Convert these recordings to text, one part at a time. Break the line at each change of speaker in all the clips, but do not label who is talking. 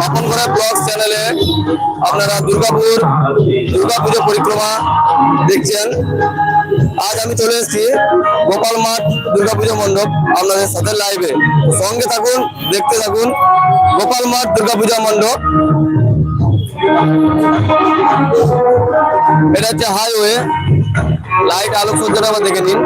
তপন করে ব্লগ চ্যানেলে আপনারা দুর্গাপুর, দুর্গাপুজো পরিক্রমা দেখছেন। আজ আমি চলে এসেছি গোপাল মাঠ দুর্গাপুজো মণ্ডপ আপনাদের সাথে লাইভে সঙ্গে থাকুন, দেখতে থাকুন গোপাল মাঠ দুর্গাপূজা মণ্ডপ। এটা হচ্ছে হাইওয়ে লাইট আলোকসজ্জাটা আবার দেখে নিন।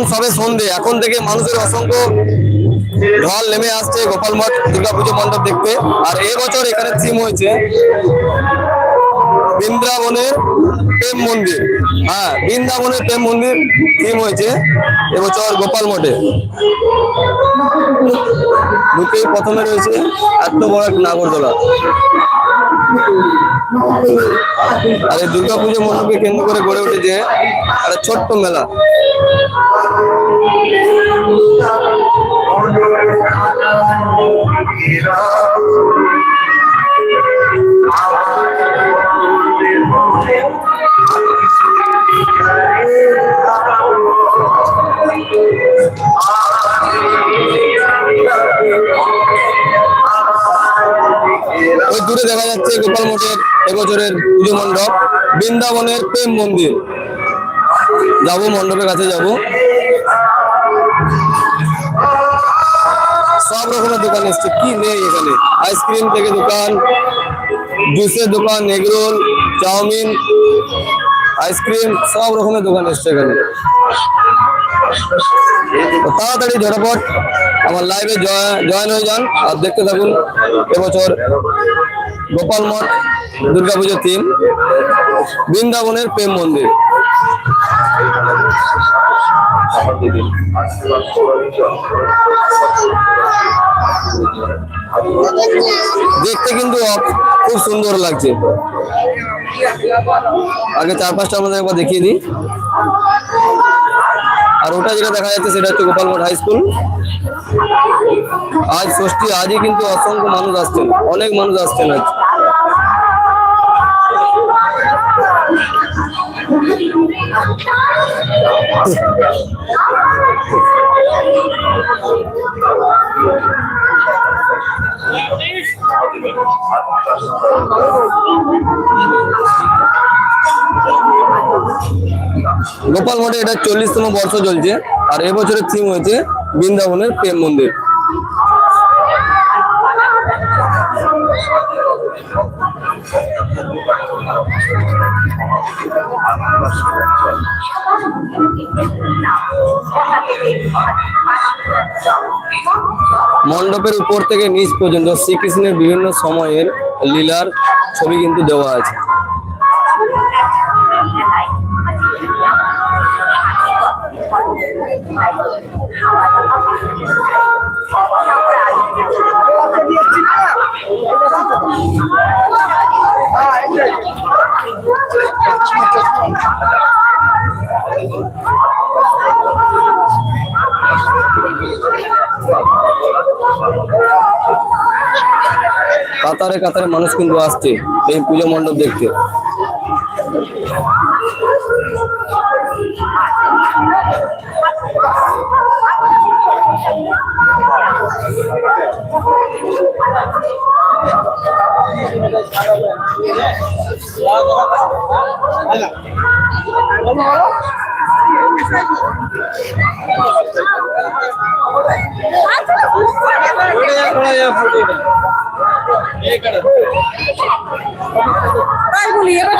এখন সবে সন্ধে। এখন থেকে মানুষের অসংখ্য ঢল নেমে আসছে গোপাল মঠ দুর্গা পুজো মণ্ডপ দেখতে। আর এবছর এখানে থিম হয়েছে বৃন্দাবনের প্রেম মন্দির। হ্যাঁ বৃন্দাবনের প্রেম মন্দির থিম হয়েছে এবছর গোপাল মঠে। ঢুকেই প্রথমে রয়েছে, এত বড় নাগরদোলা। আর এই দুর্গা পুজো মণ্ডপকে কেন্দ্র করে গড়ে উঠেছে একটা ছোট্ট মেলা। এবছরের পুজো মণ্ডপ, বৃন্দাবনের প্রেম মন্দির। যাব, মণ্ডপের কাছে যাব। সব রকমের দোকান এসছে। কি নেই এখানে? আইসক্রিম থেকে দোকান, জুসের দোকান, এগরোল, চাউমিন, আইসক্রিম, সব রকমের দোকান এসছে এখানে। তাড়াতাড়ি, ঝটপট, আমার লাইভে জয়েন হয়ে যান, আর দেখতে থাকুন, এবছর গোপাল মঠ দুর্গাপুজোর থিম বৃন্দাবনের প্রেম মন্দির। দেখতে কিন্তু খুব সুন্দর লাগছে। আগে চার পাঁচটা আমাদের একবার দেখিয়ে দিই। আর ওটা যেটা দেখা যাচ্ছে সেটা হচ্ছে গোপালগড় হাই স্কুল আজ ষষ্ঠী, আজই কিন্তু অসংখ্য মানুষ আসছেন, অনেক মানুষ আসছেন আজ। গোপাল মঠে এটা চল্লিশতম বর্ষ চলছে, আর এবছরের থিম হয়েছে বৃন্দাবনের প্রেম মন্দির। মণ্ডপের উপর থেকে নিচ পর্যন্ত শ্রীকৃষ্ণের বিভিন্ন সময়ের লীলার ছবি কিন্তু দেওয়া আছে। কাতারে কাতারে মানুষ কিন্তু আসছে এই পুজো মণ্ডপ দেখতে।
তাই বলি এবার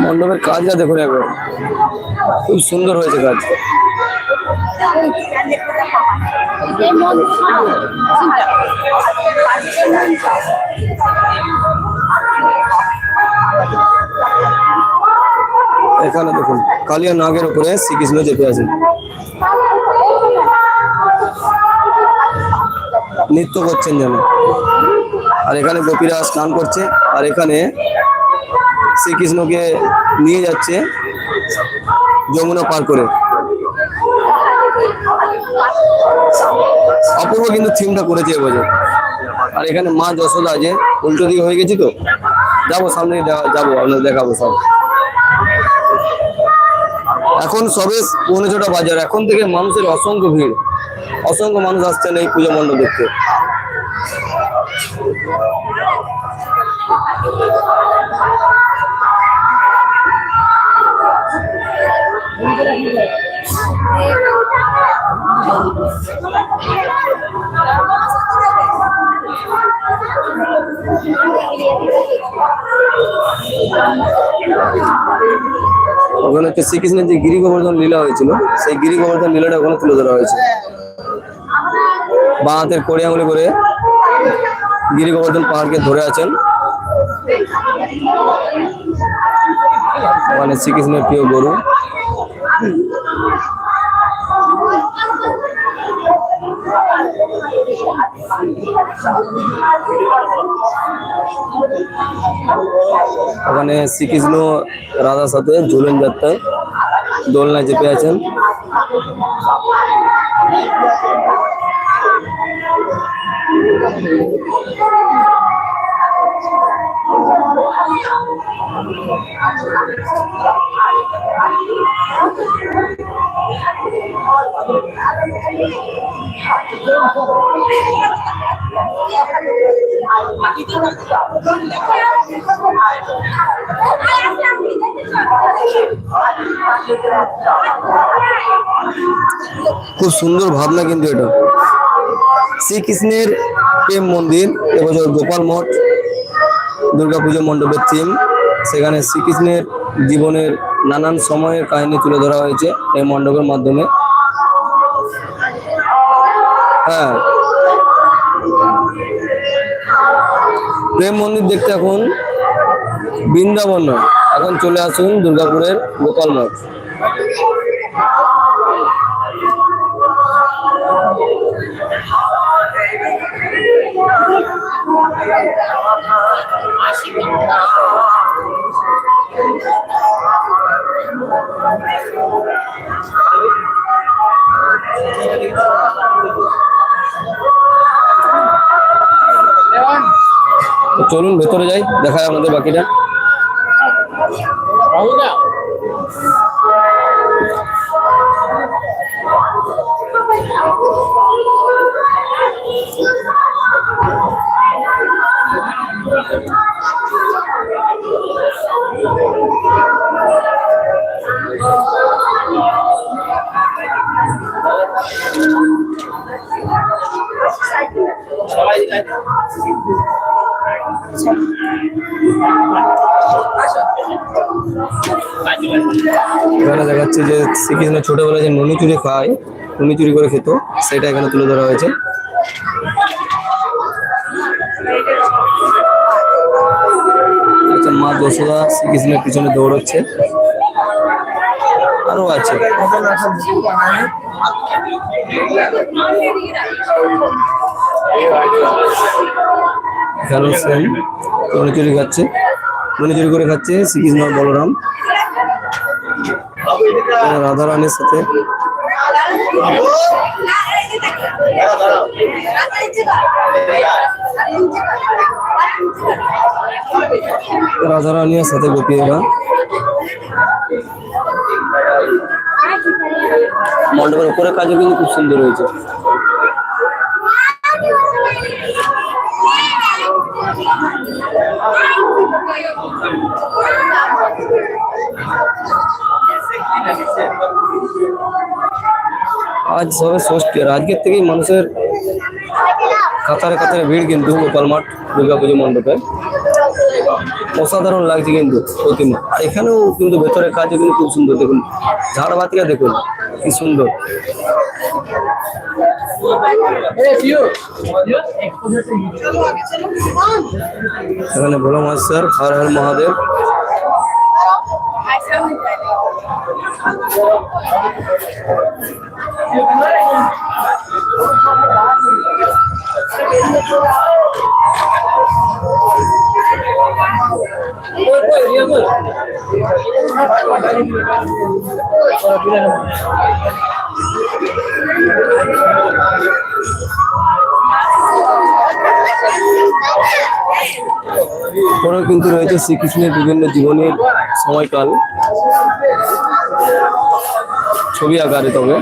মণ্ডপের কাজটা দেখুন একবার। খুব সুন্দর হয়েছে কাজ। এখানে দেখুন, কালিয়া নাগের উপরে শ্রীকৃষ্ণ চেপে আছেন নৃত্য করছেন যেন। আর এখানে গোপীরা স্নান করছে, আর এখানে শ্রীকৃষ্ণকে নিয়ে যাচ্ছে যমুনা পার করে। অপূর্ব কিন্তু থিমটা করেছে এবছর আর এখানে মা যশোদা আছে উল্টো দিকে হয়ে গেছি তো? যাব সামনে যাব, আপনাদের দেখাবো সব। এখন সবে পৌনে ছটা বাজার এখন থেকে মানুষের অসংখ্য ভিড়। অসংখ্য মানুষ আসছেন এই পুজো মণ্ডপ দেখতে। ওখানে হচ্ছে শ্রীকৃষ্ণের যে গিরি গোবর্ধন লীলা হয়েছিল, সেই গিরি গোবর্ধন লীলাটা ওখানে তুলে ধরা হয়েছে। বাঁ হাতের কড়ি আঙুলি করে গিরি গোবর্ধন পাহাড়কে ধরে আছেন। ওখানে শ্রীকৃষ্ণের প্রিয় গরু। ওখানে শ্রীকৃষ্ণ রাধার সাথে ঝুলন যাত্রায় দোলনায় চেপে আছেন। খুব সুন্দর ভাবনা কিন্তু এটা। শ্রীকৃষ্ণের প্রেম মন্দির এবছর গোপাল মঠ। দুর্গাপুজো মণ্ডপের থিম সেখানে শ্রীকৃষ্ণের জীবনের নানান সময়ের কাহিনী তুলে ধরা হয়েছে এই মণ্ডপের মাধ্যমে। হ্যাঁ। প্রেম মন্দির দেখতে এখন বৃন্দাবন এখন চলে আসুন দুর্গাপুরের গোপাল চলুন ভেতরে যাই দেখায় আমাদের বাকিটা। এখানে দেখাচ্ছে যে শ্রীকৃষ্ণ ছোটবেলায় যে নুনি চুরি খায়, নুনি চুরি করে খেত, সেটা এখানে তুলে ধরা হয়েছে। আচ্ছা মা যশোদা শ্রীকৃষ্ণের পিছনে দৌড়চ্ছে। আরও আছে। এখানে সেম নুনি চুরি খাচ্ছে। নুনি চুরি করে খাচ্ছে শ্রীকৃষ্ণ বলরাম। রাধা রানীর সাথে। রাধা রানীর সাথে গোপীরা মণ্ডপের উপরে কাজও কিন্তু খুব সুন্দর হয়েছে। আজ সবে ষষ্ঠী, আর আজকের থেকেই মানুষের কাতারে কাতারে ভিড় কিন্তু গোপাল মাঠ দুর্গা পুজো মণ্ডপে। অসাধারণ লাগছে কিন্তু প্রতিমা। এখানেও কিন্তু ভেতরের কাজও কিন্তু খুব সুন্দর। দেখুন ঝাড় বাতিকা দেখুন, কি সুন্দর। এখানে ভোলা মাস্টার হর হর মহাদেব। পরেও কিন্তু রয়েছে শ্রীকৃষ্ণের বিভিন্ন জীবনের সময়কাল। ছবি আকারে তবে।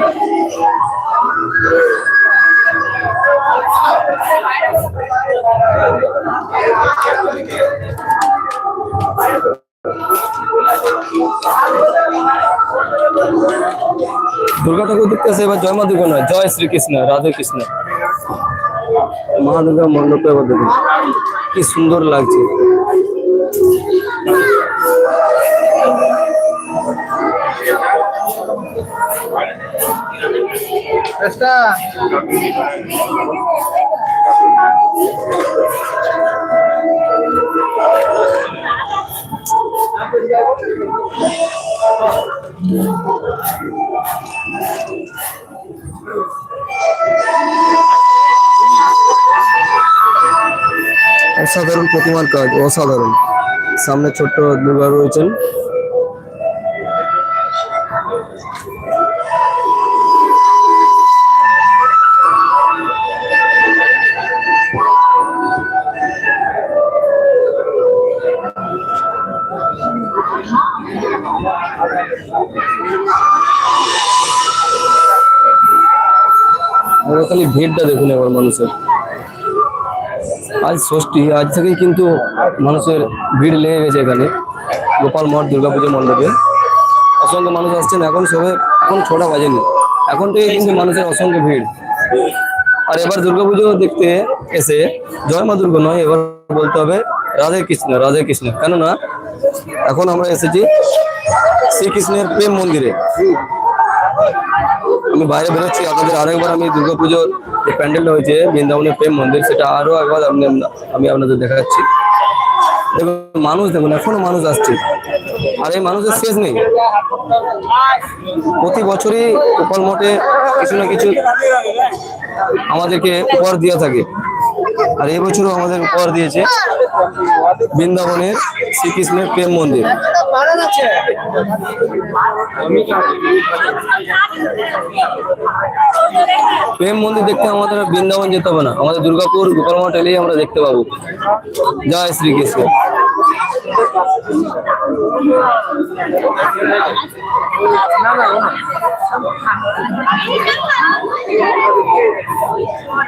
দুর্গা ঠাকুর দেখতে আসে এবার জয় মা দুর্গা নয়, জয় শ্রীকৃষ্ণ, রাধে কৃষ্ণ। মা দুর্গা মণ্ডপে এবার দেখুন, কি সুন্দর লাগছে। অসাধারণ প্রতিমার কাজ অসাধারণ। সামনে ছোট্ট দুর্গা রয়েছেন। খালি ভিড়টা দেখুন এবার মানুষের। আজ ষষ্ঠী, আজ থেকেই কিন্তু মানুষের ভিড় লেগে গেছে এখানে। গোপাল মঠ, দুর্গাপুজো মণ্ডপে। অসংখ্য মানুষ আসছেন, এখন সবে এখন ছটা বাজেনি। এখন থেকে কিন্তু মানুষের অসংখ্য ভিড়। আর এবার দুর্গাপুজো দেখতে এসে জয় মা দুর্গা নয়, এবার বলতে হবে রাধে কৃষ্ণ রাধে কৃষ্ণ। কেননা, এখন আমরা এসেছি শ্রীকৃষ্ণের প্রেম মন্দিরে। আমি বাইরে বেরোচ্ছি, আপনাদের আরেকবার আমি দুর্গাপুজোর যে প্যান্ডেলটা হয়েছে, বৃন্দাবনের প্রেম মন্দির, সেটা আরও একবার আপনি আমি আপনাদের দেখাচ্ছি। দেখুন, মানুষ, দেখুন, এখনও মানুষ আসছে। আর এই মানুষের শেষ নেই। প্রতি বছরই গোপাল মঠে কিছু না কিছু আমাদেরকে উপহার দিয়ে থাকে। আর এবছরও আমাদের উপহার দিয়েছে বৃন্দাবনের শ্রীকৃষ্ণের প্রেম মন্দির। প্রেম মন্দির দেখতে আমাদের বৃন্দাবন যেতে হবে না। আমাদের দুর্গাপুর, গোপাল এলেই আমরা দেখতে পাবো। জয় শ্রীকৃষ্ণ।